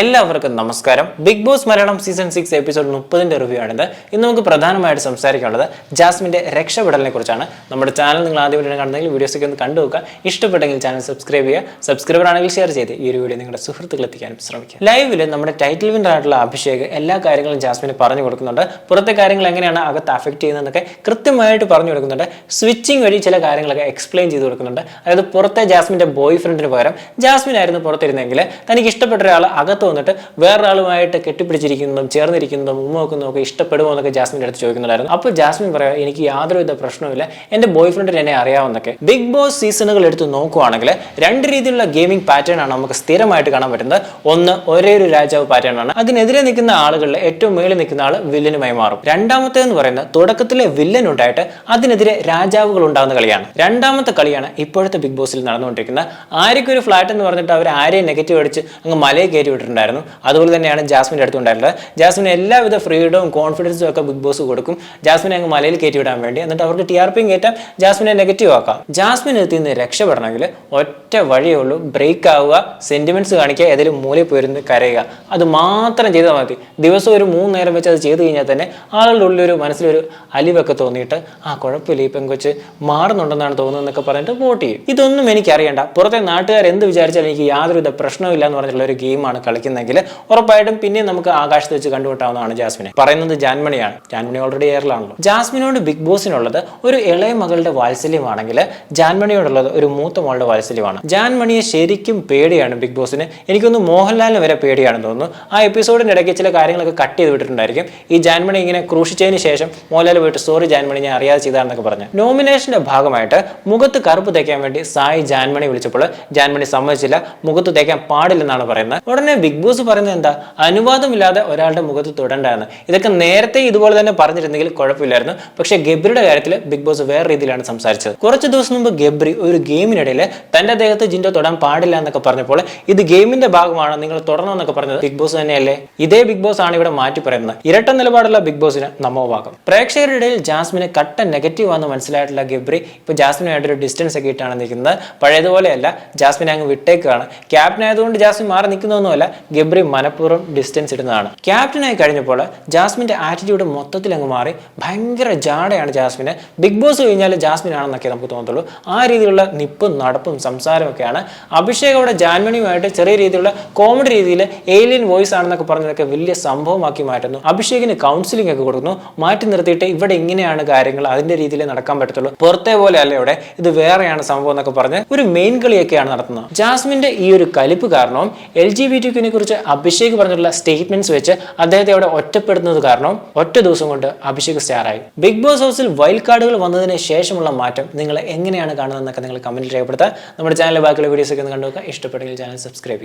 എല്ലാവർക്കും നമസ്കാരം. Big boss Malayalam season six episode മുപ്പതിന്റെ review ആണിത്. ഇന്ന് നമുക്ക് പ്രധാനമായിട്ട് സംസാരിക്കാനുള്ളത് ജാസ്മിന്റെ രക്ഷപ്പെടലിനെ കുറിച്ചാണ്. നമ്മുടെ ചാനൽ നിങ്ങൾ ആദ്യമായിട്ട് കാണുന്നെങ്കിൽ വീഡിയോസ് വീഡിയോസൊക്കെ ഒന്ന് കണ്ടു നോക്കുക. ഇഷ്ടപ്പെട്ടെങ്കിൽ ചാനൽ സബ്സ്ക്രൈബ് ചെയ്യുക. സബ്സ്ക്രൈബർ ആണെങ്കിൽ ഷെയർ ചെയ്ത് ഈ ഒരു വീഡിയോ നിങ്ങളുടെ സുഹൃത്തുക്കൾ എത്തിക്കാനും ശ്രമിക്കുക. ലൈവിൽ നമ്മുടെ ടൈറ്റിൽ വിന്നർ ആയിട്ടുള്ള അഭിഷേക് എല്ലാ കാര്യങ്ങളും ജാസ്മിന് പറഞ്ഞു കൊടുക്കുന്നുണ്ട്. പുറത്തെ കാര്യങ്ങൾ എങ്ങനെയാണ് അകത്ത് അഫക്ട് ചെയ്യുന്നതെന്നൊക്കെ കൃത്യമായിട്ട് പറഞ്ഞു കൊടുക്കുന്നുണ്ട്. സ്വിച്ചിങ് വഴി ചില കാര്യങ്ങളൊക്കെ എക്സ്പ്ലെയിൻ ചെയ്ത് കൊടുക്കുന്നുണ്ട്. അതായത് പുറത്തെ ജാസ്മിന്റെ ബോയ് ഫ്രണ്ടിന് പകരം ജാസ്മിൻ ആയിരുന്നു പുറത്തിരുന്നെങ്കിൽ തനിക്ക് ഇഷ്ടപ്പെട്ട ഒരാൾ അകത്ത് വന്നിട്ട് വേറൊരാളുമായിട്ട് കെട്ടിപ്പിടിച്ചിരിക്കുന്നതും ചേർന്നിരിക്കുന്നതും ഉമ്മ വെക്കുന്നതും ഒക്കെ ഇഷ്ടപ്പെടുമോ എന്നൊക്കെ ജാസ്മിന്റെ അടുത്ത് ചോദിക്കുന്നുണ്ടായിരുന്നു അപ്പോൾ ജാസ്മിൻ പറയാം എനിക്ക് യാതൊരുവിധ പ്രശ്നവുമില്ല. എന്റെ ബോയ് ഫ്രണ്ടിന് എന്നെ അറിയാവുന്നൊക്കെ ബിഗ് ബോസ് സീസണുകൾ എടുത്ത് നോക്കുവാണെങ്കിൽ രണ്ട് രീതിയിലുള്ള ഗെയിമിംഗ് പാറ്റേൺ ആണ് നമുക്ക് സ്ഥിരമായിട്ട് കാണാൻ പറ്റുന്നത്. ഒന്ന് ഒരേ ഒരു രാജാവ് പാറ്റേൺ ആണ്. അതിനെതിരെ നിൽക്കുന്ന ആളുകളിൽ ഏറ്റവും മേളിൽ നിൽക്കുന്ന ആൾ വില്ലനുമായി മാറും. രണ്ടാമത്തേന്ന് പറയുന്നത് തുടക്കത്തിലെ വില്ലൻ ഉണ്ടായിട്ട് അതിനെതിരെ രാജാവുകൾ ഉണ്ടാകുന്ന കളിയാണ്. രണ്ടാമത്തെ കളിയാണ് ഇപ്പോഴത്തെ ബിഗ് ബോസിൽ നടന്നുകൊണ്ടിരിക്കുന്നത്. ആർക്കൊരു ഫ്ലാറ്റ് എന്ന് പറഞ്ഞിട്ട് അവർ ആരെയും നെഗറ്റീവ് അടിച്ച് അങ്ങ് മലയെ കയറ്റി വിട്ടിട്ടുണ്ടായിരുന്നു അതുപോലെ തന്നെയാണ് ജാസ്മിന്റെ അടുത്ത് ഉണ്ടായിരുന്നത്. ജാസ്മിന് എല്ലാവിധ ഫ്രീഡവും കോൺഫിഡൻസും ഒക്കെ ബിഗ് ബോസ് കൊടുക്കും. ജാസ്മിനെ അങ്ങ് മലയിൽ കയറ്റി വിടാൻ വേണ്ടി. എന്നിട്ട് അവർക്ക് ടി ആർ പിയും കയറ്റാം. ജാസ്മിനെ നെഗറ്റീവ് ആക്കാം. ജാസ്മിൻ എത്തി നിന്ന് രക്ഷപ്പെടണമെങ്കിൽ ഒറ്റ വഴിയേ ഉള്ളൂ. ബ്രേക്ക് ആവുക സെന്റിമെന്റ്സ് കാണിക്കുക ഏതെങ്കിലും മൂലയിൽ പോയിരുന്ന് കരയുക. അത് മാത്രം ചെയ്താൽ മതി. ദിവസം ഒരു മൂന്ന് നേരം വെച്ച് അത് ചെയ്ത് കഴിഞ്ഞാൽ തന്നെ ആളുകളുടെ ഉള്ളിലൊരു മനസ്സിലൊരു അലിവൊക്കെ തോന്നിയിട്ട് ആ കുഴപ്പമില്ല ഈ പെങ്കൊച്ച്. മാറുന്നുണ്ടെന്നാണ് തോന്നുന്നതെന്നൊക്കെ പറഞ്ഞിട്ട് വോട്ട് ചെയ്യും. ഇതൊന്നും എനിക്ക് അറിയണ്ട പുറത്തെ നാട്ടുകാർ എന്ത് വിചാരിച്ചാലും എനിക്ക് യാതൊരുവിധ പ്രശ്നവും ഇല്ല എന്ന് പറഞ്ഞിട്ടുള്ള ഒരു ഗെയിമാണ് കളിക്കുന്നതെങ്കിൽ ഉറപ്പായിട്ടും പിന്നെയും നമുക്ക് ആകാശത്ത് വെച്ച് കണ്ടുമുട്ടാവുന്നതാണ് ജാസ്മിനെ. പറയുന്നത് ജാൻമണിയാണ്. ജാൻമണി ഓൾറെഡി എയറിലാണല്ലോ ജാസ്മിനോട് ബിഗ് ബോസിനുള്ളത് ഒരു ഇളയ മകളുടെ വാത്സല്യമാണെങ്കിൽ ജാൻമണിയോടുള്ളത് ഒരു മൂത്ത മകളുടെ വാത്സല്യമാണ്. ജാൻമണിയെ ശരിക്കും പേടിയാണ് ബിഗ് ബോസിന്. എനിക്കൊന്ന് മോഹൻലാലിന് വരെ പേടിയാണെന്ന് തോന്നുന്നു. ആ എപ്പിസോഡിന്റെ ഇടയ്ക്ക് ചില കാര്യങ്ങളൊക്കെ കട്ട് ചെയ്ത് വിട്ടിട്ടുണ്ടായിരിക്കും. ഈ ജാൻമണി ഇങ്ങനെ ക്രൂശിച്ചതിന് ശേഷം മോഹൻലാൽ പോയിട്ട് സോറി ജാൻമണി ഞാൻ അറിയാതെ ചെയ്താണെന്നൊക്കെ പറഞ്ഞു. നോമിനേഷന്റെ ഭാഗമായിട്ട് മുഖത്ത് കറുപ്പ് തേക്കാൻ വേണ്ടി സായി ജാൻമണി വിളിച്ചപ്പോൾ ജാൻമണി സമ്മതിച്ചില്ല. മുഖത്ത് തേക്കാൻ പാടില്ലെന്നാണ് പറയുന്നത്. ഉടനെ ബിഗ് ബോസ് പറയുന്നത് എന്താ? അനുവാദമില്ലാതെ ഒരാളുടെ മുഖത്ത് തൊടേണ്ടതാണ് ഇതൊക്കെ നേരത്തെ ഇതുപോലെ തന്നെ പറഞ്ഞിരുന്നെങ്കിൽ കുഴപ്പമില്ലായിരുന്നു. പക്ഷേ ഗബ്രിയുടെ കാര്യത്തിൽ ബിഗ് ബോസ് വേറെ രീതിയിലാണ് സംസാരിച്ചത്. കുറച്ച് ദിവസം മുമ്പ് ഗബ്രി ഒരു ഗെയിമിനിടയിൽ തന്റെ അദ്ദേഹത്തെ ജിൻഡോ തൊടാൻ പാടില്ല എന്നൊക്കെ പറഞ്ഞപ്പോൾ ഇത് ഗെയിമിന്റെ ഭാഗമാണ് നിങ്ങൾ തുടരണമെന്നൊക്കെ പറഞ്ഞത് ബിഗ് ബോസ് തന്നെയല്ലേ? ഇതേ ബിഗ് ബോസ് ആണ് ഇവിടെ മാറ്റി പറയുന്നത്. ഇരട്ട നിലപാടുള്ള ബിഗ് ബോസിന് നമ്മോ ഭാഗം പ്രേക്ഷകരുടെ ഇടയിൽ ജാസ്മിനെ കട്ട നെഗറ്റീവ് ആണെന്ന് മനസ്സിലായിട്ടുള്ള ഗബ്രി ഇപ്പൊ ജാസ്മിനായിട്ട് ഒരു ഡിസ്റ്റൻസ് ഒക്കെ ഇട്ടാണ് നിൽക്കുന്നത്. പഴയതുപോലെയല്ല ജാസ്മിനെ അങ്ങ് വിട്ടേക്കാണ് ക്യാപ്റ്റൻ ആയതുകൊണ്ട് ജാസ്മിൻ മാറി നിൽക്കുന്നൊന്നുമല്ല ഗബ്രി മനഃപൂർവം ഡിസ്റ്റൻസ് ഇടുന്നതാണ്. ക്യാപ്റ്റനായി കഴിഞ്ഞപ്പോൾ ജാസ്മിന്റെ ആറ്റിറ്റ്യൂഡ് മൊത്തത്തിൽ അങ്ങ് മാറി. ഭയങ്കര ജാടയാണ് ജാസ്മിന്. ബിഗ് ബോസ് കഴിഞ്ഞാൽ ജാസ്മിൻ ആണെന്നൊക്കെ നമുക്ക് തോന്നത്തുള്ളൂ. ആ രീതിയിലുള്ള നിപ്പും നടപ്പും സംസാരമൊക്കെയാണ്. അഭിഷേക് അവിടെ ജാൻമണിയുമായിട്ട് ചെറിയ രീതിയിലുള്ള കോമഡി രീതിയിൽ ഏലിയൻ വോയിസ് ആണെന്നൊക്കെ പറഞ്ഞതൊക്കെ വലിയ സംഭവമാക്കി മാറ്റുന്നു. അഭിഷേകിന് കൗൺസിലിംഗ് ഒക്കെ കൊടുക്കുന്നു. മാറ്റി നിർത്തിയിട്ട് ഇവിടെ ഇങ്ങനെയാണ് കാര്യങ്ങൾ. അതിന്റെ രീതിയിൽ നടക്കാൻ പറ്റത്തുള്ളൂ. പുറത്തെ പോലെ അല്ല ഇവിടെ. ഇത് വേറെയാണ് സംഭവം എന്നൊക്കെ പറഞ്ഞ് ഒരു മെയിൻ കളിയൊക്കെയാണ് നടത്തുന്നത്. ജാസ്മിന്റെ ഈ ഒരു കലിപ്പ് കാരണവും എൽ ജി ബി ടിക്കിനെ കുറിച്ച് അഭിഷേക് പറഞ്ഞിട്ടുള്ള സ്റ്റേറ്റ്മെന്റ്സ് വെച്ച് അദ്ദേഹത്തെ അവിടെ ഒറ്റപ്പെടുന്നത് കാരണം ഒറ്റ ദിവസം കൊണ്ട് അഭിഷേക് സ്റ്റാറായി ബിഗ് ബോസ് ഹൗസിൽ വൈൽഡ് കാർഡുകൾ വന്നതിന് ശേഷമുള്ള മാറ്റം നിങ്ങൾ എങ്ങനെയാണ് കാണുന്നതെന്നൊക്കെ നിങ്ങൾ കമന്റ് രേഖപ്പെടുത്തുക നമ്മുടെ ചാനലിലെ ബാക്കിയുള്ള വീഡിയോസ് ഒക്കെ ഒന്ന് കണ്ടുനോക്കുക. ഇഷ്ടപ്പെട്ടെങ്കിൽ ചാനൽ സബ്സ്ക്രൈബ് ചെയ്യുക.